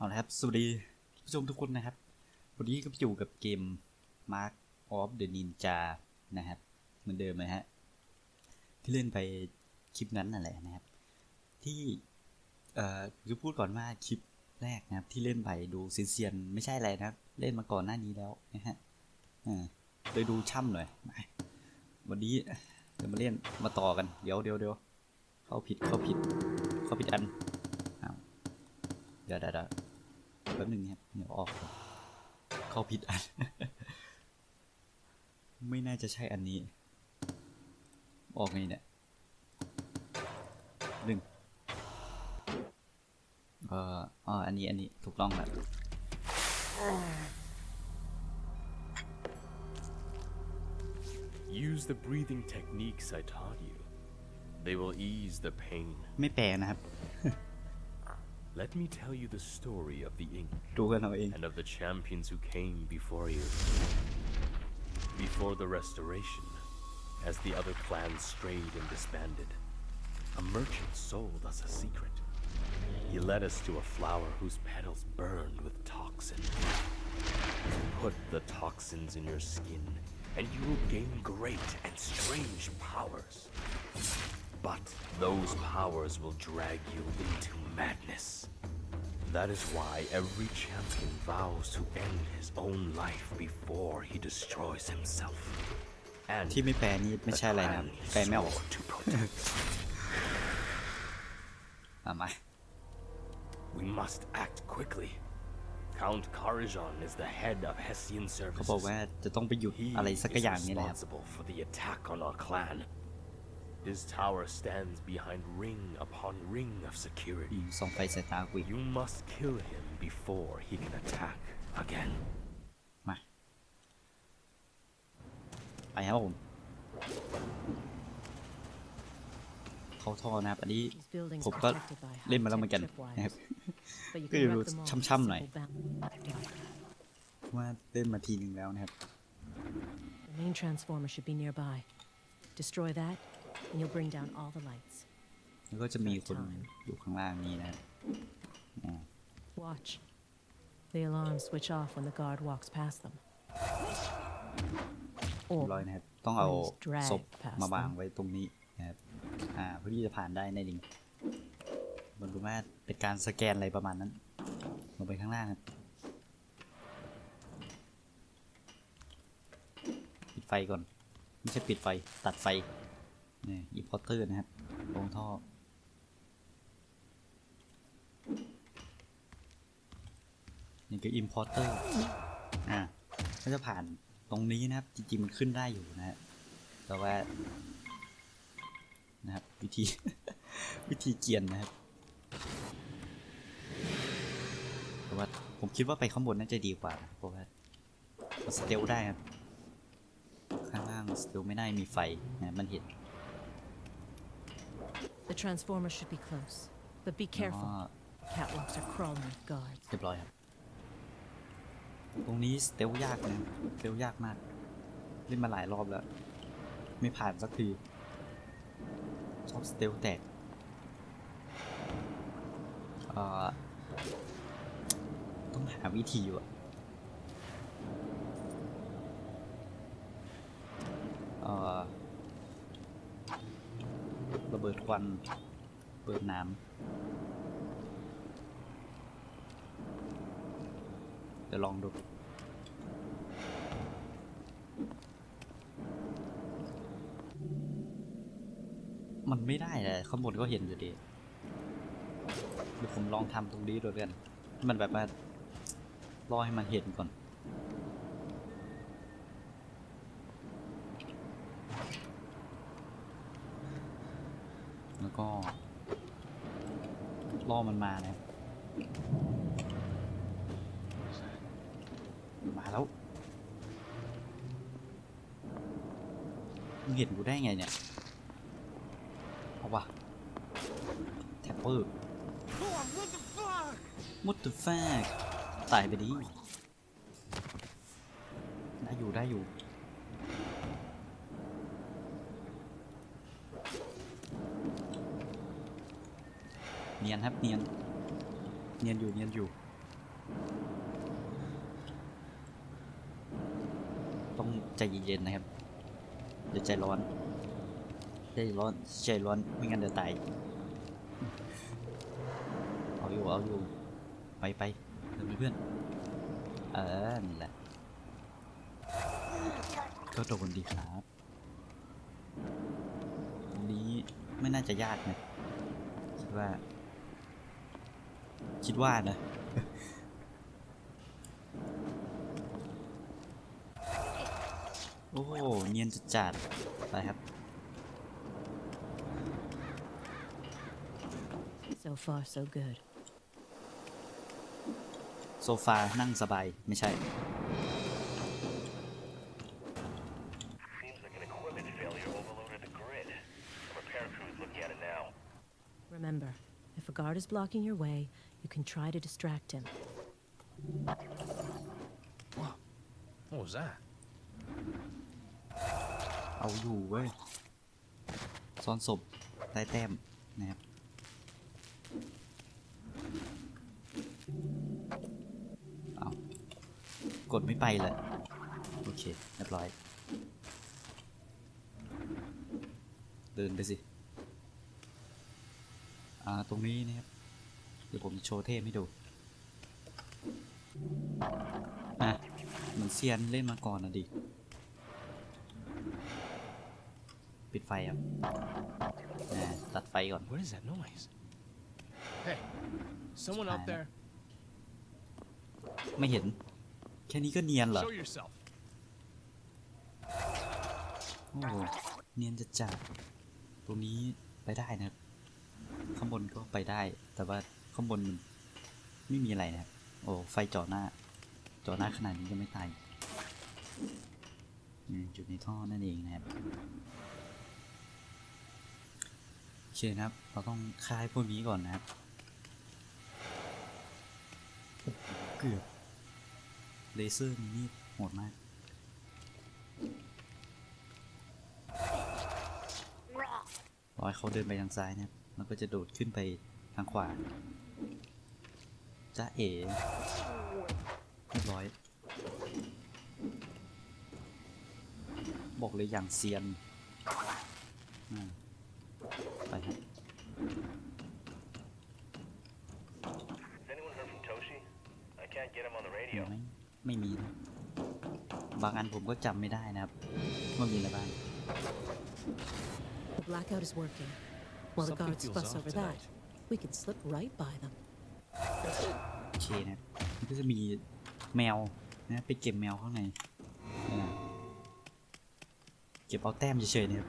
เอาละครับ สวัสดีผู้ชมทุกคนนะครับ วันนี้ก็อยู่กับเกม Mark of the Ninja นะครับ เหมือนเดิมนะฮะ ที่เล่นไปคลิปนั้นนั่นแหละนะครับ ที่ เอ่อจะพูดก่อนว่าคลิปแรกนะครับ ที่เล่นไปดูเซียนๆไม่ใช่อะไรนะครับ เล่นมาก่อนหน้านี้แล้วนะฮะอ่าเลยดูช่ำหน่อย วันนี้เดี๋ยวมาเล่นมาต่อกัน เดี๋ยวเดี๋ยวเดี๋ยวเข้าผิดเข้าผิดเข้าผิดอันเดี๋ยวเดี๋ยวเดี๋ยวแป๊บหนึงนะครับเดี๋ยวออกก่อนเข้าผิดอัน ไม่น่าจะใช่อันนี้ ออกไงเนี่ยหนึ่งเอ่ออ๋ออันนี้อันนี้ถูกต้องแล้ว Use the breathing techniques I taught you. They will ease the pain. ไม่แปลนะครับ Let me tell you the story of the ink ดูกันเอาเอง and of the champions who came before you. Before the restoration, as the other clans strayed and disbanded, a merchant sold us a secret. He led us to a flower whose petals burned with toxin. Put the toxins in your skin, and you will gain great and strange powers. But those powers will drag you into madness. That is why every champion vows to end his own life before he destroys himself. And ที่ไม่แปลนี่ไม่ the ใช่อะไรนะครับ clan แปลไม่ออก swore to protect. อ่ะมา We must act quickly. Count Karajan is the head of Hessian เขาบอก services. ว่าจะต้องไปหยุด He อะไรสัก is อย่างนี่แหละครับ responsible for the attack on our clan. His tower stands behind ring upon ring of อื security. มส่องไฟสายตากุย You must kill him before he can attack again. มา ไปครับผม เข้าท่อนะครับ อันนี้ These buildings ผมก็ protected by เล่นมาแล้วเหมือนกัน high-tech นะครับ tripwires, but you ก็ can จะดู wreck them all with ช่ำๆหน่อย simple bound- ว่าเล่นมาทีนึงแล้วนะครับ The main transformer should be nearby. Destroy that, and you'll bring down all the lights. แล้วก็จะมีคนอยู่ข้างล่างนี้นะครับอ่า Watch. The alarms switch off when the guard walks past them. เรียบร้อย Or นะครับ ต้องเอา Please drag ศพ past มาวาง them ไว้ตรงนี้นะครับอ่าเพื่อที่จะผ่านได้ในลิงมันรู้ว่าเป็นการสแกนอะไรประมาณนั้นลงไปข้างล่างครับปิดไฟก่อน ไม่ใช่ปิดไฟ ตัดไฟ นี่อีพอร์เตอร์นะครับลงท่อ นี่ก็อิมพอร์เตอร์อ่าก็จะผ่านตรงนี้นะครับ จริงๆมันขึ้นได้อยู่นะฮะแต่ว่า นะครับ วิธี วิธีเกียนนะครับแต่ว่าผมคิดว่าไปข้างบนน่าจะดีกว่าเพราะว่ามันสเตลได้ครับ ข้างล่างสเตลไม่ได้มีไฟนะมันเห็น the transformer should be close. But be อ๋ careful. อ Catwalks are crawling with guards. เรียบร้อยครับ ตรงนี้สเตลยากนะสเตลยากมาก เล่นมาหลายรอบแล้ว ไม่ผ่านสักที ชอบสเตลแตกเอ่อต้องหาวิธีว่ะเอ่อ ระเบิดควันเปิดน้ำเดี๋ยวลองดูมันไม่ได้เลยข้างบนก็เห็นอยู่ดีเดี๋ยวผมลองทำตรงนี้ดูกัน มันแบบว่า รอให้มันเห็นก่อน แล้วก็รอมันมานะมาแล้วมึงเห็นกูได้ไงเนี่ยเอาวะแท็ปเปอร์มุดตัวแฟกตายไปดิได้อยู่ได้อยู่ เนียนครับเนียน เนียนอยู่เนียนอยู่ ต้องใจเย็นๆนะครับเดี๋ยวใจร้อน ใจร้อนใจร้อนไม่งั้นเดี๋ยวตายเอาอยู่เอาอยู่ไปไปเพื่อนเพื่อนเออนี่แหละก็ตกดนดีครับนี้ไม่น่าจะยากนะคิดว่า คิดว่านะ โอ้โห เนียนจัดจัดๆไปครับ So far, so good. โซฟา นั่งสบาย ไม่ใช่ Seems like an equipment failure overloaded the grid. The repair crew's looking at it now. Remember, if a guard is blocking your way, you can try to distract him. What was that? เอาอยู่เว้ยซ่อนศพได้แต้มนะครับ เอากดไม่ไปเลย โอเค เรียบร้อย เดินไปสิ อ่า ตรงนี้นะครับ เดี๋ยวผมจะโชว์เทพให้ดู อะ เหมือนเซียนเล่นมาก่อนนะดิ ปิดไฟครับอ่าตัดไฟก่อน What is that noise? Hey, someone out there? ไม่เห็น แค่นี้ก็เนียนเหรอ Show yourself. โอ้โหเนียนจะจัดตรงนี้ไปได้นะครับ ข้างบนก็ไปได้ แต่ว่าข้างบนมันไม่มีอะไรนะครับ โอ้ไฟจ่อหน้าจ่อหน้าขนาดนี้ก็ไม่ตายจุดในท่อนั่นเองนะครับโอเคนะครับ เราต้องค่ายพวกนี้ก่อนนะครับ เกือบเลเซอร์นี่โหดมากรอยเขาเดินไปทางซ้ายนะครับ แล้วก็จะโดดขึ้นไปทางขวาจ้าเอ๋เรียบร้อย บอกเลยอย่างเซียนอ่าไปครับ Has anyone heard from Toshi? I can't get him on the เดี๋ยว radio. ไม่ไม่มีนะบางอันผมก็จำไม่ได้นะครับว่ามีอะไรบ้าง The blackout is working. While the Something guards feels fuss off over tonight. that, we can slip right by them. โอเคนะครับมันก็จะมีแมวนะไปเก็บแมวข้างในอ่าเก็บเอาแต้มเฉยๆนะครับ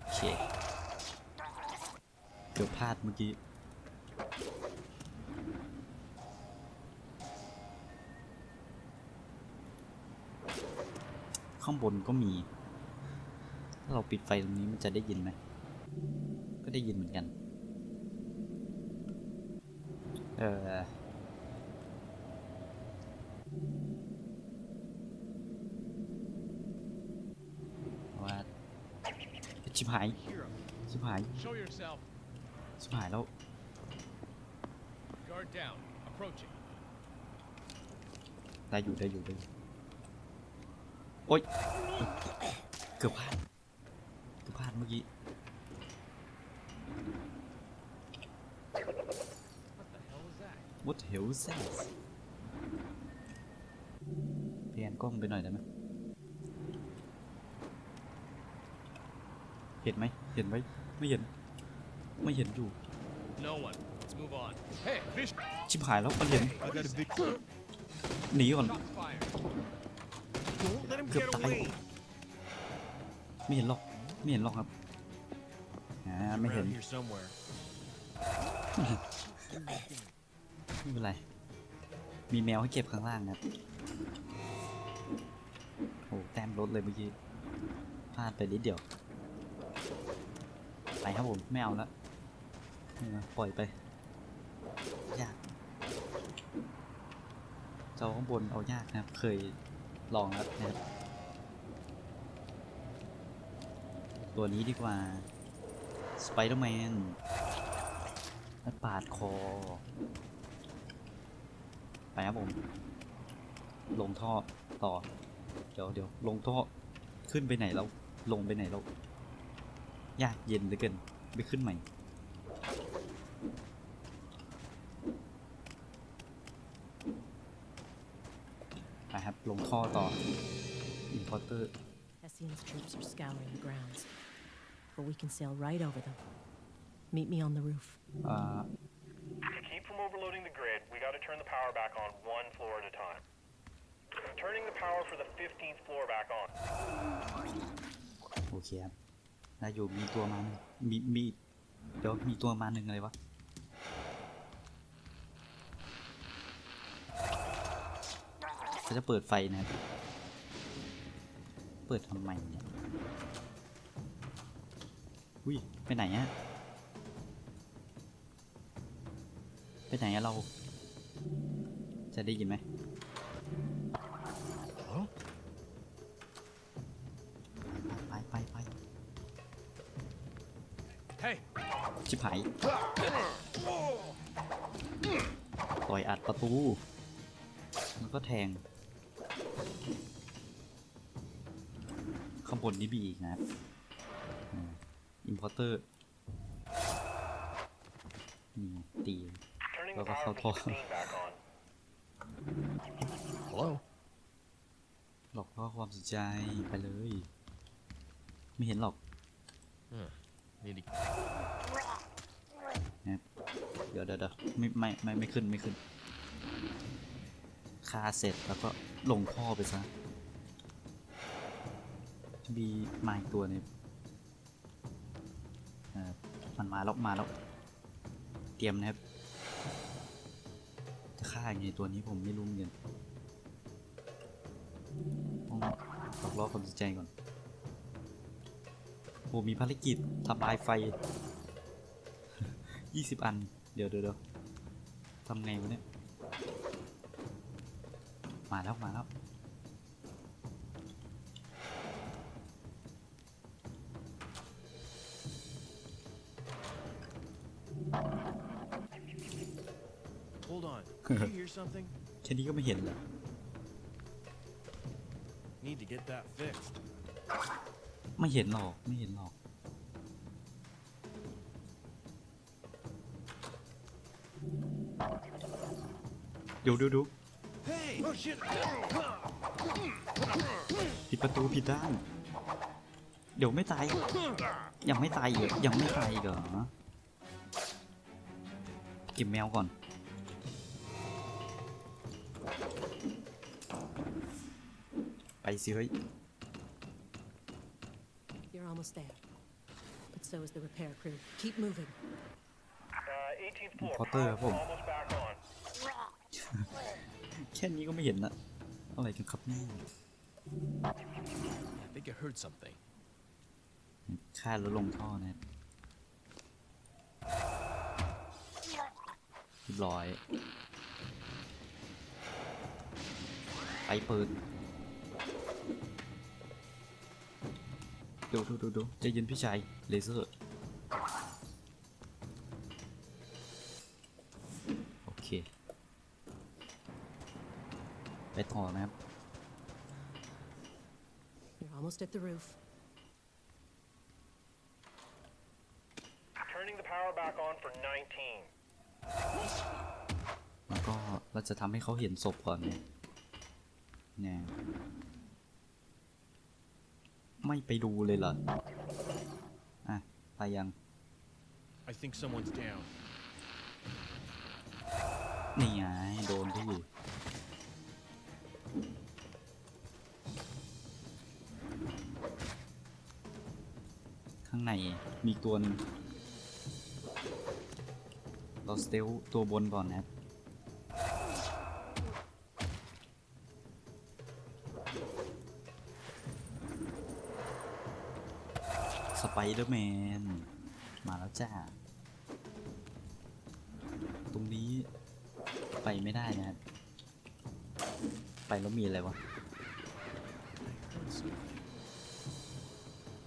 โอเคเกือบพลาดเมื่อกี้ ข้างบนก็มี ถ้าเราปิดไฟตรงนี้มันจะได้ยินไหม ก็ได้ยินเหมือนกัน เออว่าชิบหาย Hero, ชิบหาย show yourself. ชิบหายแล้ว Guard down. Approaching. ได้อยู่ได้อยู่ได้อยู่ โอ๊ยเกือบพลาดเกือบพลาดเมื่อกี้ What the hell was that? What the hell is that เปลี่ยนกล้องไปหน่อยได้ไหมเห็นไหมเห็นไหมไม่เห็น ไม่เห็นอยู่ No one. Let's move on. Hey, fish. ชิบหายแล้วมันเห็น I got a big clue. หนีก่อน Shots fired. เกือบตายไม่เห็นหรอกไม่เห็นหรอกครับอ่าไม่เห็นไม่เป็นไร มีแมวให้เก็บข้างล่างนะครับโอ้แต้มลดเลยเมื่อกี้พลาดไปนิดเดียวไปครับผมไม่เอาละนี่นะปล่อยไปยากเจ้าข้างบนเอายากนะครับ เคย ลองแล้วนะตัวนี้ดีกว่า สไปเดอร์แมนปาดคอ ไปครับผม ลงท่อต่อ เดี๋ยวเดี๋ยวลงท่อ ขึ้นไปไหนแล้ว ลงไปไหนแล้ว ยากเย็นเหลือเกิน ไปขึ้นใหม่ ลงท่อต่อ importer Hessian's troops are scouring the grounds, but we can sail right over them. Meet me on the roof. อ่า To keep from overloading the grid, we gotta turn the power back on one floor at a time. I'm turning the power for the 15th floor back on. โอเคครับนายอยู่มีตัวมาหนึ่งมีมีเดี๋ยวมีตัวมาหนึ่งอะไรวะ เขาจะเปิดไฟนะครับเปิดทำไมเนี่ย อุ้ย ไปไหนอะไปไหนอะเรา จะได้ยินไหมไปไปไป Hey! ชิบหายต่อยอัดประตูแล้วก็แทง ข้างบนนี่มีอีกนะครับอิมพอร์เตอร์นี่ตี Turning Well, the that's power not for tall. 16 back on. Hello? หลอกล่อความสนใจไปเลย ไม่เห็นหรอก Need to นะครับเดี๋ยวเดี๋ยวเดี๋ยวไม่ไม่ไม่ไม่ขึ้นไม่ขึ้นคาเสร็จแล้วก็ลงท่อไปซะ มีมาอีกตัวหนึงเอ่อมันมาแล้วมาแล้ว เตรียมนะครับ จะฆ่ายังไงตัวนี้ผมไม่รู้เหมือนกันต้องตอกล้อความสนใจก่อนโอ้มีภารกิจทำลายไฟยี่สิบอันเดี๋ยวเดี๋ยวเดี๋ยวทำไงวะเนี่ย มาแล้ว มาแล้ว Did you hear something? แค่นี้ก็ไม่เห็นเหรอ Need to get that fixed. ไม่เห็นหรอก ไม่เห็นหรอก เดี๋ยวเดี๋ยวเดี๋ยว Hey! Oh shit! ผิดประตูผิดด้าน เดี๋ยวไม่ตาย ยังไม่ตายอีกยังไม่ตายอีกเหรอเก็บแมวก่อน สิเฮ้ย You're almost there. But so is the repair crew. Keep moving. Uh, 18th floor. Potter Power ครับผม almost back on. แค่นี้ก็ไม่เห็นนะอะไรกันครับนี่ I think I heard something. ฆ่าแล้วลงท่อนะครับเรียบร้อย ไปเปิด ดูดูดูดูใจเย็นพี่ชายเลเซอร์โอเค ไปต่อนะครับ You're almost at the roof. Turning the power back on for 19. แล้วก็เราจะทำให้เขาเห็นศพก่อนเนี่ยเนี่ย ไม่ไปดูเลยเหรอ อะ ไปยัง I think someone's down. นี่ไง โดนที่ข้างในมีตัวหนึงเราสเตลตัวบนก่อนนะครับ สไปเดอร์แมน มาแล้วจ้า ตรงนี้ไปไม่ได้นะไปแล้วมีอะไรวะ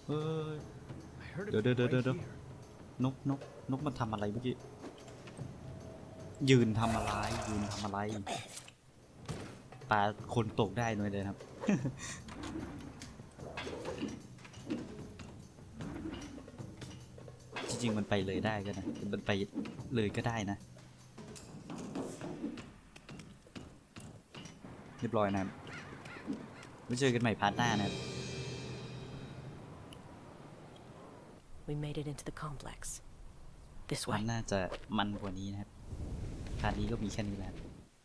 เฮ้ย I heard Đợi, it đợi, đợi, right đợi. here. นกนกนกมันทำอะไรเมื่อกี้ ยืนทำอะไร ยืนทำอะไร ปลาคนตกได้หน่อยเลยครับ จริงๆมันไปเลยได้ก็นะมันไปเลยก็ได้นะ เรียบร้อยนะครับไว้เจอกันใหม่พาร์ทหน้านะครับ We made it into the complex. This มั way. นน่าจะมันกว่านี้นะครับพาร์ทนี้ก็มีแค่นี้แหละ